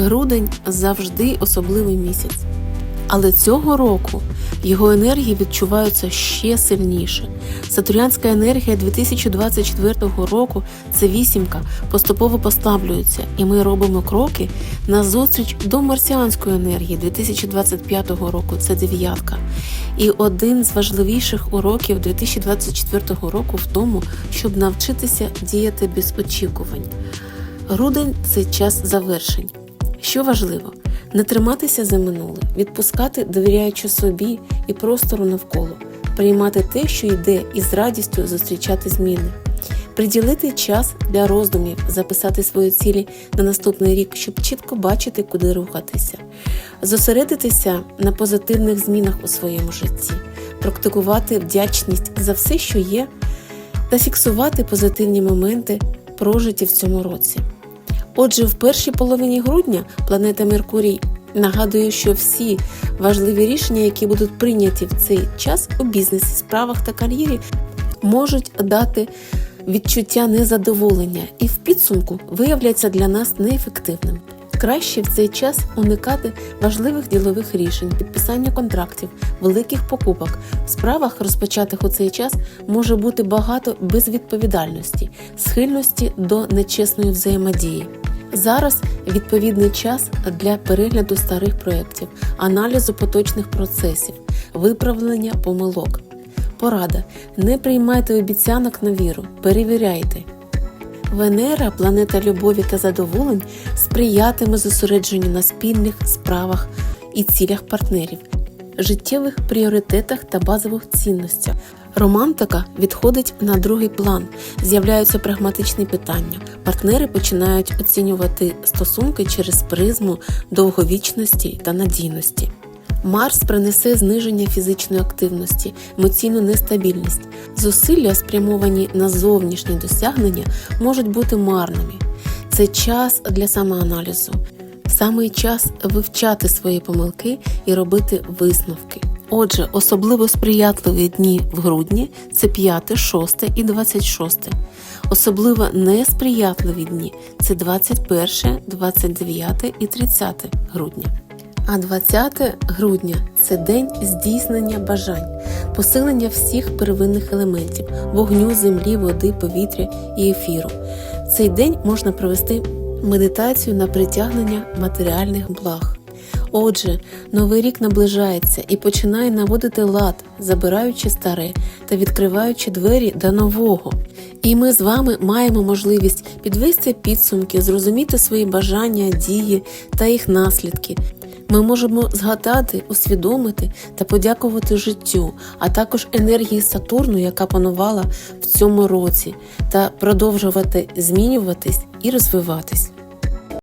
Грудень завжди особливий місяць. Але цього року його енергії відчуваються ще сильніше. Сатурянська енергія 2024 року це вісімка, поступово послаблюється, і ми робимо кроки на зустріч до марсіанської енергії 2025 року. Це дев'ятка. І один з важливіших уроків 2024 року в тому, щоб навчитися діяти без очікувань. Грудень це час завершень. Що важливо, не триматися за минуле, відпускати, довіряючи собі і простору навколо, приймати те, що йде, і з радістю зустрічати зміни, приділити час для роздумів, записати свої цілі на наступний рік, щоб чітко бачити, куди рухатися, зосередитися на позитивних змінах у своєму житті, практикувати вдячність за все, що є, та фіксувати позитивні моменти, прожиті в цьому році. Отже, в першій половині грудня планета Меркурій нагадує, що всі важливі рішення, які будуть прийняті в цей час у бізнесі, справах та кар'єрі, можуть дати відчуття незадоволення і в підсумку виявляться для нас неефективним. Краще в цей час уникати важливих ділових рішень, підписання контрактів, великих покупок. В справах, розпочатих у цей час, може бути багато безвідповідальності, схильності до нечесної взаємодії. Зараз відповідний час для перегляду старих проєктів, аналізу поточних процесів, виправлення помилок. Порада: не приймайте обіцянок на віру, перевіряйте. Венера, планета любові та задоволень, сприятиме зосередженню на спільних справах і цілях партнерів, життєвих пріоритетах та базових цінностях. Романтика відходить на другий план, з'являються прагматичні питання. Партнери починають оцінювати стосунки через призму довговічності та надійності. Марс принесе зниження фізичної активності, емоційну нестабільність. Зусилля, спрямовані на зовнішні досягнення, можуть бути марними. Це час для самоаналізу. Саме час вивчати свої помилки і робити висновки. Отже, особливо сприятливі дні в грудні це 5, 6 і 26. Особливо несприятливі дні це 21, 29 і 30 грудня. А 20 грудня це день здійснення бажань, посилення всіх первинних елементів вогню, землі, води, повітря і ефіру. Цей день можна провести медитацію на притягнення матеріальних благ. Отже, новий рік наближається і починає наводити лад, забираючи старе та відкриваючи двері до нового. І ми з вами маємо можливість підвести підсумки, зрозуміти свої бажання, дії та їх наслідки. Ми можемо згадати, усвідомити та подякувати життю, а також енергії Сатурну, яка панувала в цьому році, та продовжувати змінюватись і розвиватись.